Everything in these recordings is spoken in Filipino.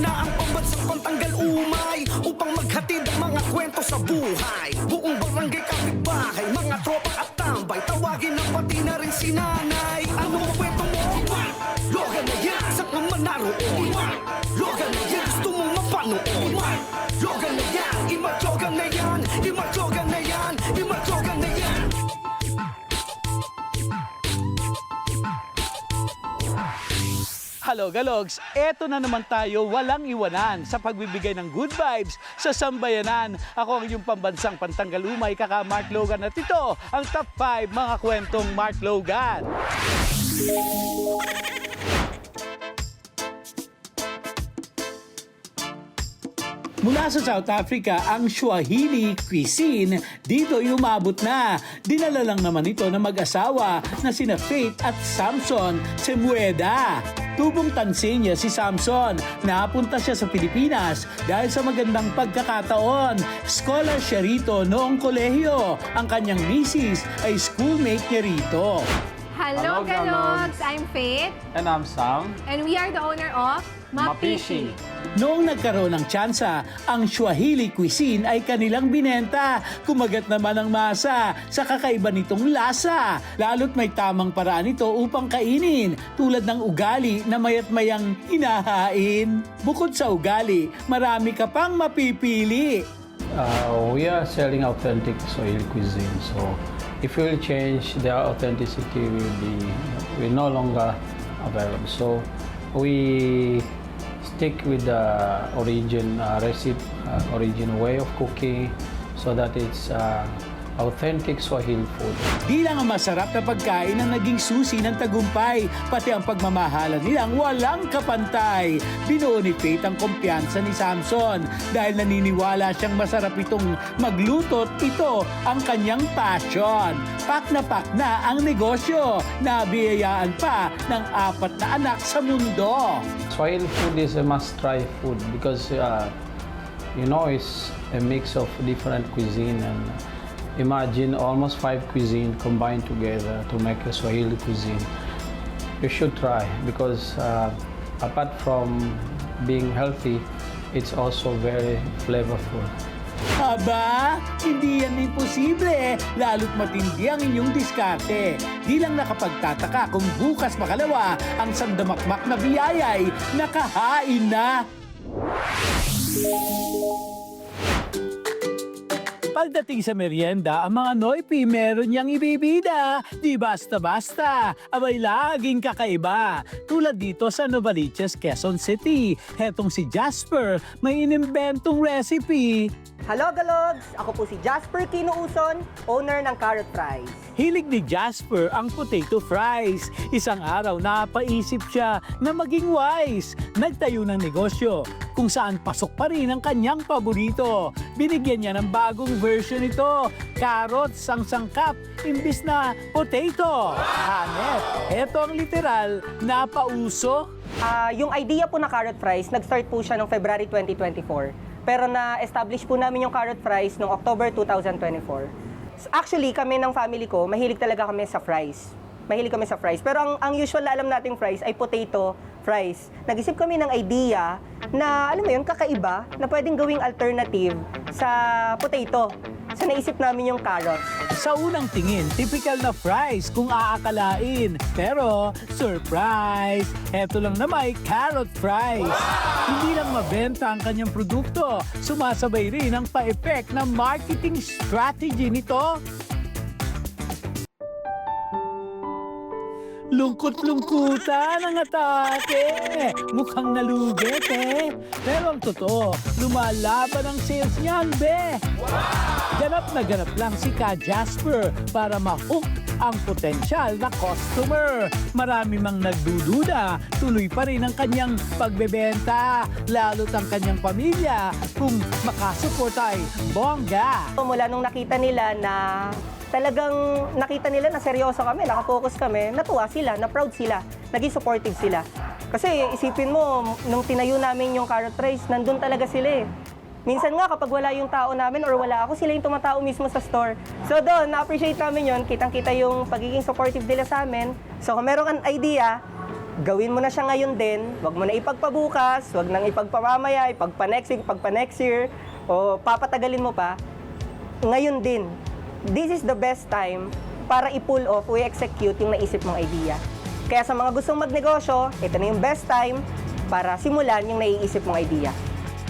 na ang pambansang pantanggal umay Upang maghatid ang mga kwento sa buhay Buong barangay kapitbahay Mga tropa at tambay Tawagin na pati na rin si nanay Anong kwento mo? Logan na yan Saan ka man naroon? Logan na yan Gusto mong mapanood? Hello, Galogs! Eto na naman tayo, walang iwanan sa pagbibigay ng good vibes sa sambayanan. Ako ang inyong pambansang pantanggalumay, kaka Mark Logan at ito ang top 5 mga kwentong Mark Logan. Mula sa South Africa, ang Swahili cuisine dito umabot na. Dinala lang naman ito ng mag-asawa na sina Faith at Samson Semueda. Tubong Tanzania si Samson. Napunta siya sa Pilipinas dahil sa magandang pagkakataon. Scholar siya rito noong kolehiyo. Ang kanyang misis ay schoolmate niya rito. Hello, Hello, Galogs! I'm Faith, And I'm Sam. and we are the owner of Mapishi. Noong nagkaroon ng tsansa, ang Swahili cuisine ay kanilang binenta. Kumagat naman ang masa sa kakaiba nitong lasa. Lalo't may tamang paraan ito upang kainin, tulad ng ugali na mayat mayang hinahain. Bukod sa ugali, marami ka pang mapipili. Uh, we are selling authentic Swahili cuisine. So if we will change, their authenticity will be will no longer available. So we stick with the origin uh, recipe, uh, origin way of cooking, so that it's uh, authentic Swahili food. Di lang ang masarap na pagkain ang naging susi ng tagumpay, pati ang pagmamahalan nilang walang kapantay. Binuo ni Faith ang kumpiyansa ni Samson dahil naniniwala siyang masarap itong magluto ito ang kanyang passion. Pak na pak na ang negosyo, nabiyayaan pa ng apat na anak sa mundo. Swahili food is a must-try food because uh, you know it's a mix of different cuisine and imagine almost five cuisine combined together to make a Swahili cuisine. You should try because uh, apart from being healthy, it's also very flavorful. Aba, hindi yan imposible, lalo't matindi ang inyong diskarte. Di lang nakapagtataka kung bukas makalawa ang sandamakmak na biyayay, nakahain na. Pagdating sa merienda, ang mga Noipi meron niyang ibibida. Di basta-basta. Abay laging kakaiba. Tulad dito sa Novaliches, Quezon City. Hetong si Jasper, may inimbentong recipe. Hello, Galogs! Ako po si Jasper Kinuuson, owner ng Carrot Fries. Hilig ni Jasper ang potato fries. Isang araw napaisip siya na maging wise. Nagtayo ng negosyo kung saan pasok pa rin ang kanyang paborito. Binigyan niya ng bagong version ito. Carrots ang sangkap imbis na potato. Hanep, eto ang literal na pauso. Ah, yung idea po na Carrot Fries, nag-start po siya noong February 2024. Pero na-establish po namin yung Carrot Fries noong October 2024. Actually, kami ng family ko, mahilig talaga kami sa fries. Mahilig kami sa fries. Pero ang, ang usual na alam nating fries ay potato fries. Nag-isip kami ng idea na, alam mo yun, kakaiba, na pwedeng gawing alternative sa potato. So naisip namin yung carrots. Sa unang tingin, typical na fries kung aakalain. Pero, surprise! Heto lang na may carrot fries. Hindi lang mabenta ang kanyang produkto, sumasabay rin ang pa-effect na marketing strategy nito. Lungkot-lungkutan ang atake. Mukhang nalugit eh. Pero ang totoo, lumalaban ang sales niyan, be. Ganap na ganap lang si Ka Jasper para ma-hook ang potensyal na customer. Marami mang nagdududa, tuloy pa rin ang kanyang pagbebenta. Lalo't ang kanyang pamilya kung makasupport ay bongga. Mula nung nakita nila na talagang nakita nila na seryoso kami, nakafocus kami, natuwa sila, na proud sila, naging supportive sila. Kasi isipin mo, nung tinayo namin yung carrot fries, nandun talaga sila eh. Minsan nga kapag wala yung tao namin or wala ako, sila yung tumatao mismo sa store. So doon, na-appreciate namin yon kitang-kita yung pagiging supportive nila sa amin. So kung meron kang idea, gawin mo na siya ngayon din. Huwag mo na ipagpabukas, huwag nang ipagpamamaya, ipagpa-next week, pagpa-next year, o papatagalin mo pa. Ngayon din, this is the best time para i-pull off o i-execute yung naisip mong idea. Kaya sa mga gustong magnegosyo, ito na yung best time para simulan yung naiisip mong idea.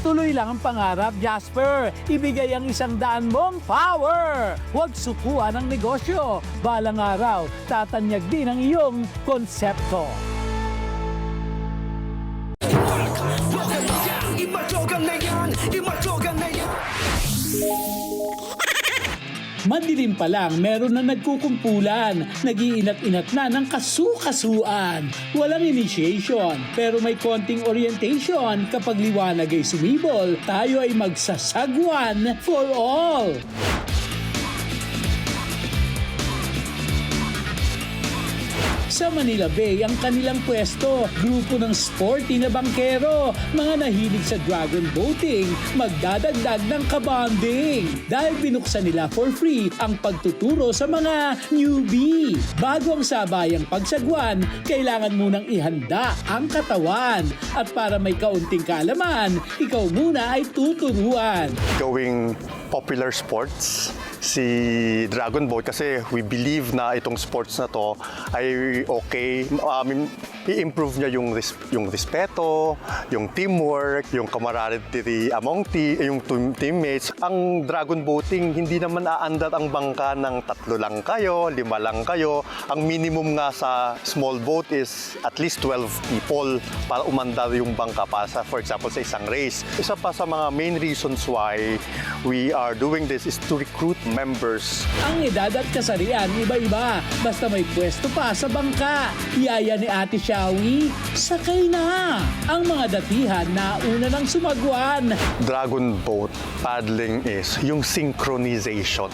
Tuloy lang ang pangarap, Jasper. Ibigay ang isang daan mong power. Huwag sukuan ang negosyo. Balang araw, tatanyag din ang iyong konsepto. Madilim pa lang, meron na nagkukumpulan. Nagiinat-inat na ng kasukasuan. Walang initiation, pero may konting orientation. Kapag liwanag ay sumibol, tayo ay magsasagwan for all. Sa Manila Bay ang kanilang pwesto, grupo ng sporty na bangkero, mga nahilig sa dragon boating, magdadagdag ng kabanding. Dahil binuksan nila for free ang pagtuturo sa mga newbie. Bago ang sabayang pagsagwan, kailangan munang ihanda ang katawan. At para may kaunting kaalaman, ikaw muna ay tuturuan. going popular sports si Dragon Boat kasi we believe na itong sports na to ay okay. Um, i-improve niya yung res- yung respeto, yung teamwork, yung camaraderie among te- yung team- teammates. Ang dragon boating hindi naman aandar ang bangka ng tatlo lang kayo, lima lang kayo. Ang minimum nga sa small boat is at least 12 people para umandar yung bangka para sa for example sa isang race. Isa pa sa mga main reasons why we are doing this is to recruit members Ang edad at kasarian, iba-iba. Basta may pwesto pa sa bangka. Yaya ni Ate Shawi, sakay na. Ang mga datihan na una ng sumagwan. Dragon boat paddling is yung synchronization.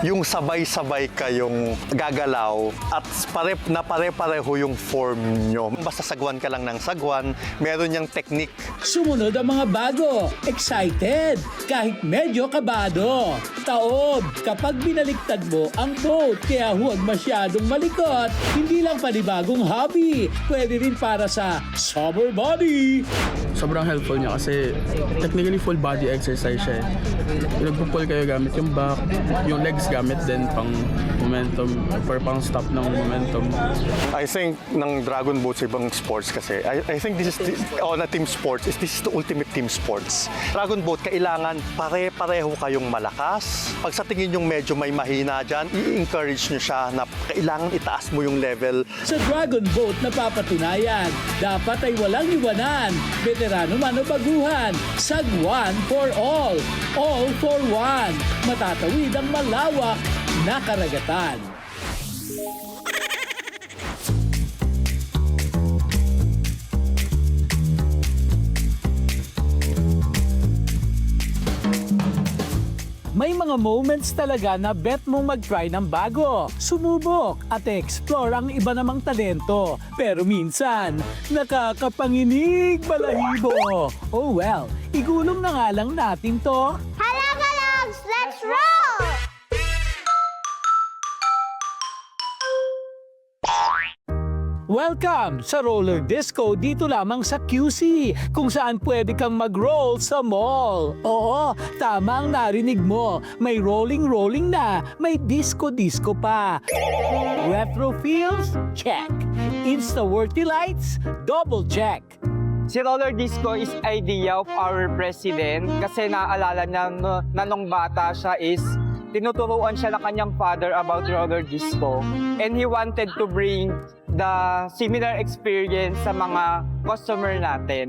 Yung sabay-sabay kayong gagalaw at pare na pare-pareho yung form nyo. Basta sagwan ka lang ng sagwan, meron niyang technique. Sumunod ang mga bago. Excited. Kahit medyo kabado. Taob. Kapag binaliktad mo ang boat, kaya huwag masyadong malikot. Hindi lang panibagong hobby. Pwede rin para sa summer body. sobrang helpful niya kasi technically full body exercise siya eh. Nagpo-pull kayo gamit yung back, yung legs gamit din pang momentum or pang stop ng momentum. I think ng Dragon Boat sa ibang sports kasi, I, I think this is, the, on a team sports, is this is the ultimate team sports. Dragon Boat, kailangan pare-pareho kayong malakas. Pag sa tingin yung medyo may mahina dyan, i-encourage nyo siya na kailangan itaas mo yung level. Sa Dragon Boat napapatunayan, dapat ay walang iwanan. Veterano man o baguhan, sagwan for all, all for one. Matatawid ang malawak na karagatan. May mga moments talaga na bet mong mag-try ng bago, sumubok at explore ang iba namang talento. Pero minsan, nakakapanginig balahibo. Oh well, igulong na nga lang natin to. Welcome sa Roller Disco dito lamang sa QC, kung saan pwede kang mag-roll sa mall. Oo, tama ang narinig mo. May rolling-rolling na, may disco-disco pa. Retro feels? Check. Insta-worthy lights? Double check. Si roller disco is idea of our president kasi naalala niya no, na nung bata siya is tinuturuan siya ng kanyang father about roller disco and he wanted to bring the similar experience sa mga customer natin.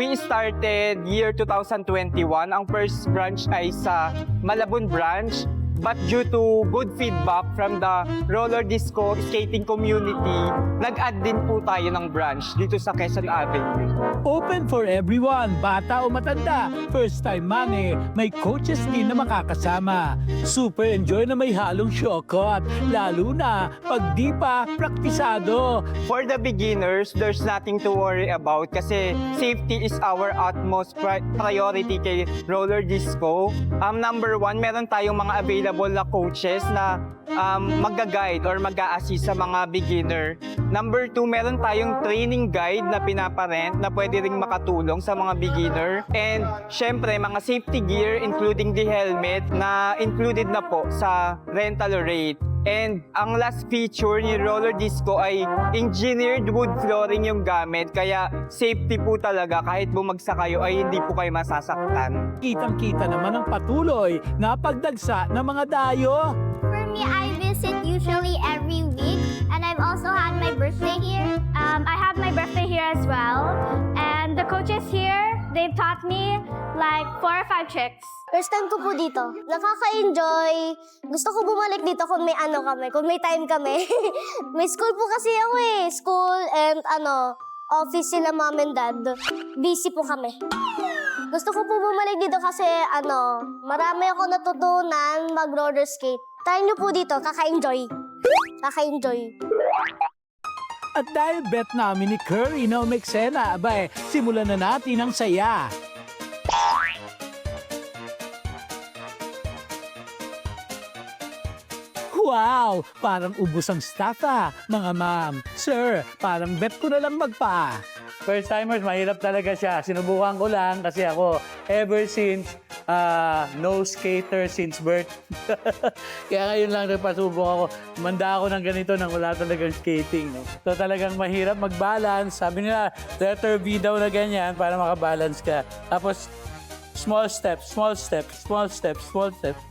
We started year 2021. Ang first branch ay sa Malabon branch But due to good feedback from the roller disco skating community, nag-add din po tayo ng branch dito sa Quezon Avenue. Open for everyone, bata o matanda. First time money, may coaches din na makakasama. Super enjoy na may halong syokot, lalo na pag di pa praktisado. For the beginners, there's nothing to worry about kasi safety is our utmost pri- priority kay roller disco. Um, number one, meron tayong mga available available na coaches na um, mag-guide or mag assist sa mga beginner. Number two, meron tayong training guide na pinaparent na pwede ring makatulong sa mga beginner. And syempre, mga safety gear including the helmet na included na po sa rental rate. And ang last feature ni roller disco ay engineered wood flooring yung gamit kaya safety po talaga kahit bumagsak kayo ay hindi po kayo masasaktan. Kitang-kita naman ang patuloy na pagdagsa ng mga dayo. For me, I visit usually every week, and I've also had my birthday here. Um, I have my birthday here as well, and the coaches here, they've taught me like four or five tricks. First time ko po dito. Nakaka-enjoy. Gusto ko bumalik dito kung may ano kami, kung may time kami. may school po kasi ako eh. School and ano, office sila mom and dad. Busy po kami. Gusto ko po bumalik dito kasi ano, marami ako natutunan mag-roller skate. Try nyo po dito, kaka-enjoy. Kaka-enjoy. At dahil bet namin ni Curry na umeksena, abay, simulan na natin ang saya. Wow! Parang ubos ang staff ah, mga ma'am. Sir, parang bet ko na lang magpa. First timers, mahirap talaga siya. Sinubukan ko lang kasi ako, ever since, ah, no skater since birth. Kaya ngayon lang nagpasubok ako. Manda ako ng ganito nang wala talagang skating. No? So talagang mahirap mag-balance. Sabi nila, letter B daw na ganyan para makabalance ka. Tapos, small steps, small steps, small steps, small steps.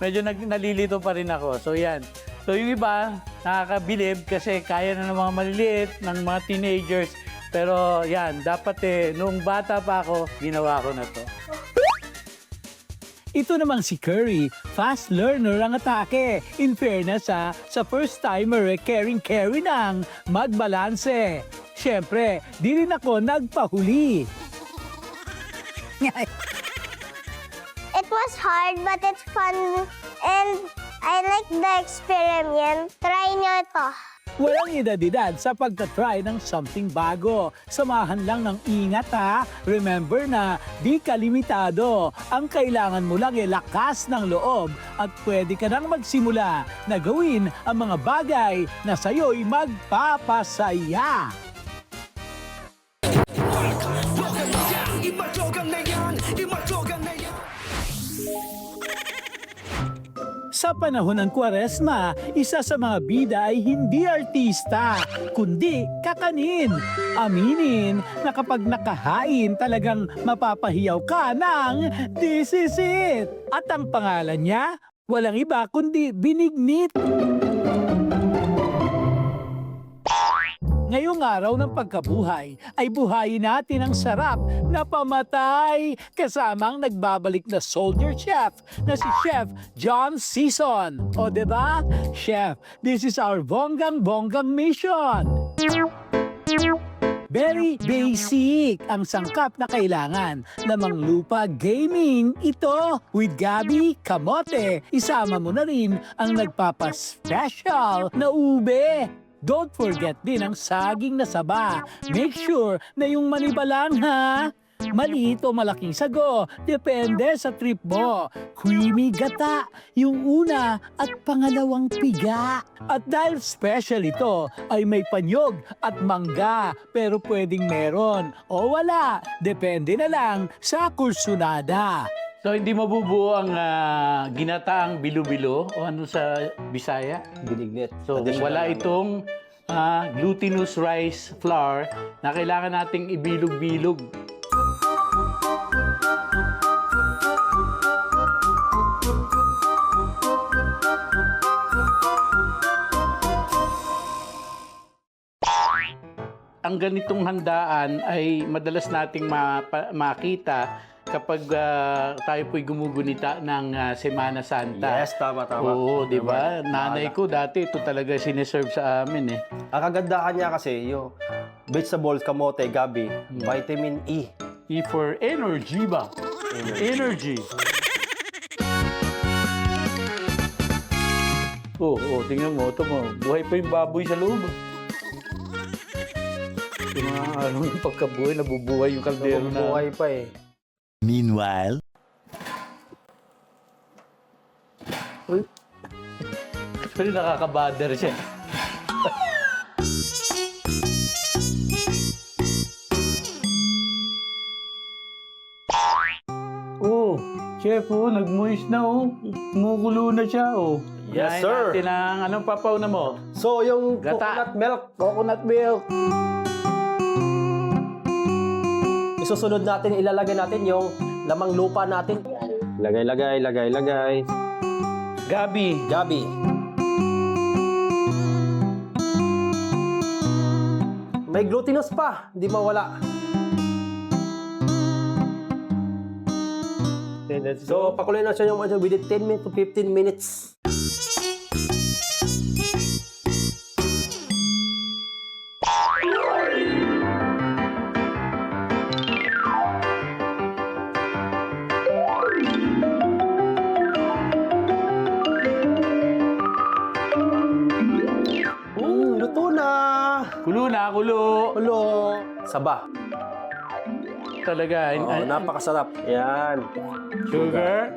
Medyo nag, nalilito pa rin ako. So yan. So yung iba, nakakabilib kasi kaya na ng mga maliliit, ng mga teenagers. Pero yan, dapat eh, noong bata pa ako, ginawa ko na to. Ito namang si Curry, fast learner ang atake. In fairness ha, sa first timer eh, caring-carry nang magbalanse. Siyempre, di rin ako nagpahuli. It was hard, but it's fun. And I like the experiment. Try nyo ito. Walang edad-edad sa pagtatry ng something bago. Samahan lang ng ingat ha. Remember na di ka limitado. Ang kailangan mo lang ay lakas ng loob at pwede ka nang magsimula na gawin ang mga bagay na sa'yo'y magpapasaya. Sa panahon ng Kwaresma, isa sa mga bida ay hindi artista, kundi kakanin. Aminin na kapag nakahain talagang mapapahiyaw ka ng This is it! At ang pangalan niya, walang iba kundi Binignit. Ngayong araw ng pagkabuhay ay buhayin natin ang sarap na pamatay kasama ang nagbabalik na soldier chef na si Chef John Season. O ba? Chef, this is our bonggang-bonggang mission. Very basic ang sangkap na kailangan. Lamang lupa gaming ito with Gabi Kamote. Isama mo na rin ang nagpapa-special na ube. Don't forget din ang saging na saba. Make sure na yung maniba lang ha. Maliit o malaking sago, depende sa trip mo. Creamy gata, yung una at pangalawang piga. At dahil special ito, ay may panyog at mangga, pero pwedeng meron o wala. Depende na lang sa kursunada. So hindi mabubuo ang ah, ginataang bilo-bilo o ano sa Bisaya? Binignit. So wala itong ah, glutinous rice flour na kailangan nating ibilog-bilog. Ang ganitong handaan ay madalas nating mapa- makita kapag ah, tayo po'y gumugunita ng ah, Semana Santa. Yes, tama, tama. Oo, di ba? Nanay ko dati ito talaga sineserve sa amin eh. Ang kagandahan niya kasi, yung vegetables, kamote, gabi, vitamin E. E for energy ba? Energy. Oo, oh, oh, tingnan mo, ito mo. Buhay pa yung baboy sa loob. Yung mga ano yung pagkabuhay, nabubuhay yung kaldero na. Buhay pa eh. Meanwhile, Pero nakakabader siya. oh, chef, oh, nag-moist na, oh. Kumukulo na siya, oh. Yes, sir. natin ang anong papaw na mo? So, yung Gata. coconut milk, Coconut milk. Isusunod natin, ilalagay natin yung lamang lupa natin. Lagay, lagay, lagay, lagay. Gabi. Gabi. May glutinous pa, hindi mawala. Okay, let's So, pakuloy na siya yung within 10 minutes to 15 minutes. Kulo na, kulo. Hello! Saba. Talaga. Oo, Ay- napakasarap. Yan. Sugar.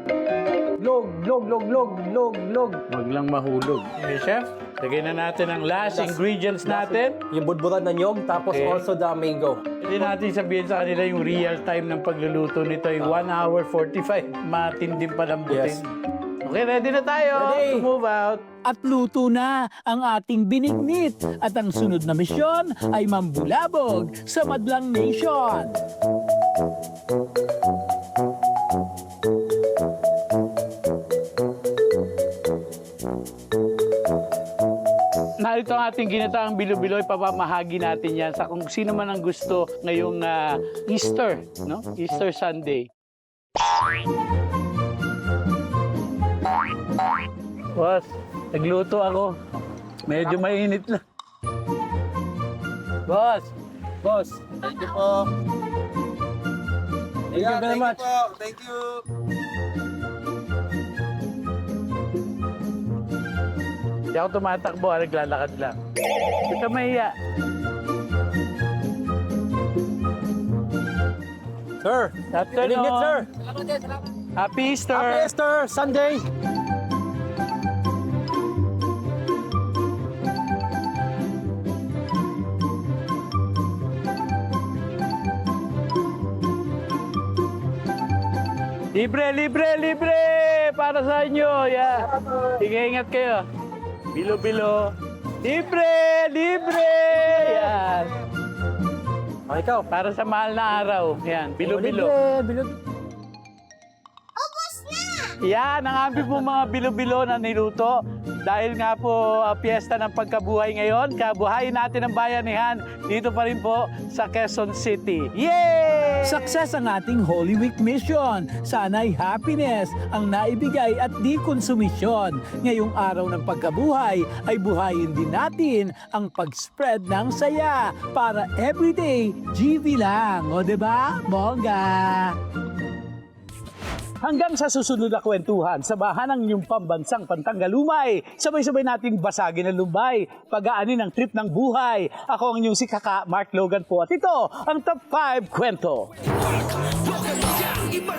Log, log, log, log, log, log. Wag lang mahulog. Okay, chef. Lagay na natin ang last ingredients natin. Yung budburan ng nyog, tapos Okay. also the mango. Pwede natin sabihin sa kanila yung real time ng pagluluto nito ay 1 hour 45. Matinding palambutin. Yes. Okay, ready na tayo Ready. to move out. At luto na ang ating binignit. At ang sunod na misyon ay mambulabog sa Madlang Nation. Narito ang ating ginataang bilo-bilo, ipapamahagi natin yan sa kung sino man ang gusto ngayong ah, Easter, no? Easter Sunday. Boss, nagluto ako. Medyo mainit lang. Boss, boss. Thank you po. Thank you very much. Thank you. Hindi ako tumatakbo, ah, naglalakad lang. Hindi ka mahiya. Sir, Afternoon. Good sir. Happy Easter. Happy Easter Sunday. Libre, libre, libre! Para sa inyo, yeah. Sige, ingat kayo. Bilo-bilo. Libre, libre! Yan. Oh, ikaw. Para sa mahal na araw. Yan, bilo-bilo. bilo. Yan, ang aming po mga bilo-bilo na niluto. Dahil nga po ah, piyesta ng pagkabuhay ngayon, kabuhayin natin ang bayanihan dito pa rin po sa Quezon City. Yay! Success ang ating Holy Week mission. Sana'y happiness ang naibigay at di konsumisyon. Ngayong araw ng pagkabuhay ay buhayin din natin ang pag-spread ng saya para everyday GV lang. O ba? Bongga! Hanggang sa susunod na kwentuhan, sabahan ang inyong pambansang pantanggalumay. Sabay-sabay nating basagin ang lumbay, pagaanin ang trip ng buhay. Ako ang inyong si Kaka Mark Logan po at ito ang Top 5 Kwento. Welcome yan, iba